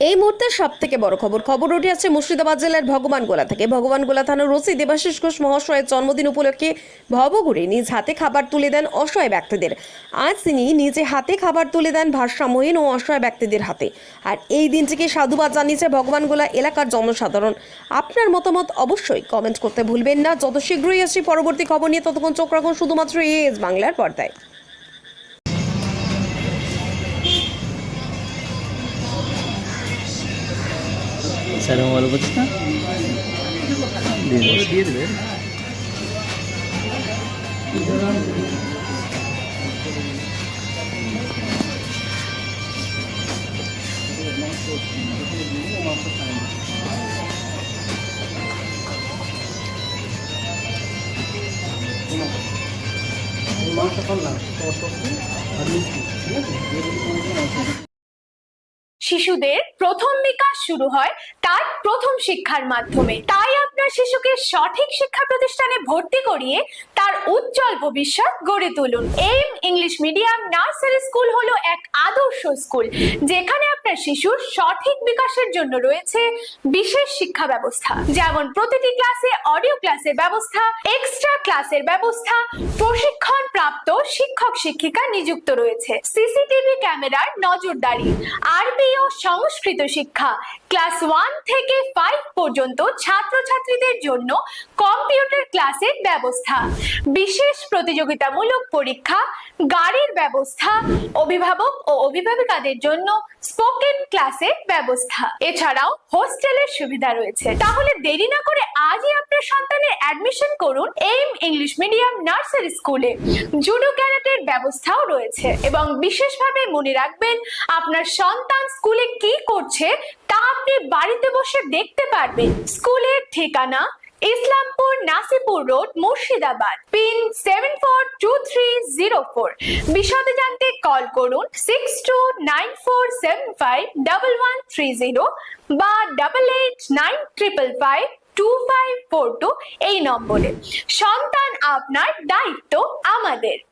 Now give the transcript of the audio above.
এই মুহূর্তে সব থেকে বড় খবর। খবর উঠে আছে মুর্শিদাবাদ জেলার ভগবানগোলা থেকে। ভগবানগোলা থানার ওসি দেবাশিস ঘোষ মহাশয়ের জন্মদিন উপলক্ষে ভবঘুরে নিজ হাতে খাবার তুলে দেন অসহায় ব্যক্তিদের। আজ তিনি নিজে হাতে খাবার তুলে দেন ভারসাম্যহীন ও অসহায় ব্যক্তিদের হাতে। আর এই দিনটিকে সাধুবাদ জানিয়েছে ভগবানগোলা এলাকার জনসাধারণ। আপনার মতামত অবশ্যই কমেন্ট করতে ভুলবেন না। যত শীঘ্রই আসছি পরবর্তী খবর নিয়ে ততক্ষণ চোখ রাখুন শুধুমাত্র এএস বাংলার পর্দায়। স্যার মোবাইল করছিস না দিয়ে দেবো। দিয়ে দেবে শিশুদের প্রথম বিকাশ শুরু হয় তার প্রথম শিক্ষার মাধ্যমে। তাই আপনার শিশুকে সঠিক শিক্ষা প্রতিষ্ঠানে ভর্তি করিয়ে তার উজ্জ্বল ভবিষ্যৎ গড়ে তুলুন। M English medium nursery school হলো এক আদর্শ স্কুল, যেখানে শিশুর সঠিক বিকাশের জন্য রয়েছে বিশেষ শিক্ষা ব্যবস্থা। যেমন প্রতিটি ক্লাসে অডিও ক্লাসের ব্যবস্থা, এক্সট্রা ক্লাসের ব্যবস্থা প্রশিক্ষণ প্রাপ্ত শিক্ষক শিক্ষিকা নিযুক্ত রয়েছে। সিসিটিভি ক্যামেরার নজরদারি আরবি ও সংস্কৃত শিক্ষা, ক্লাস ওয়ান থেকে ফাইভ পর্যন্ত ছাত্রছাত্রীদের জন্য কম্পিউটার ক্লাসের ব্যবস্থা, বিশেষ প্রতিযোগিতামূলক পরীক্ষা, গাড়ির ব্যবস্থা, অভিভাবক ও অভিভাবিকাদের জন্য স্পোকেন ক্লাসের ব্যবস্থা। এছাড়াও হোস্টেলের সুবিধা রয়েছে। তাহলে দেরি না করে আজই আপনার সন্তানের অ্যাডমিশন করুন এম ইংলিশ মিডিয়াম নার্সারি স্কুলে। জুডো ক্যারাটের ব্যবস্থাও রয়েছে এবং বিশেষভাবে মনে রাখবেন, আপনার সন্তান স্কুলে কি করছে তা আপনি বাড়িতে বসে দেখতে পারবেন। স্কুলের ঠিকানা Islampur Nasipur road Murshidabad, pin seven four two three zero four বিশদে জানতে কল করুন six two nine four seven five double one three zero বা double eight nine triple five two five four two এই নম্বরে। সন্তান আপনার দায়িত্ব আমাদের।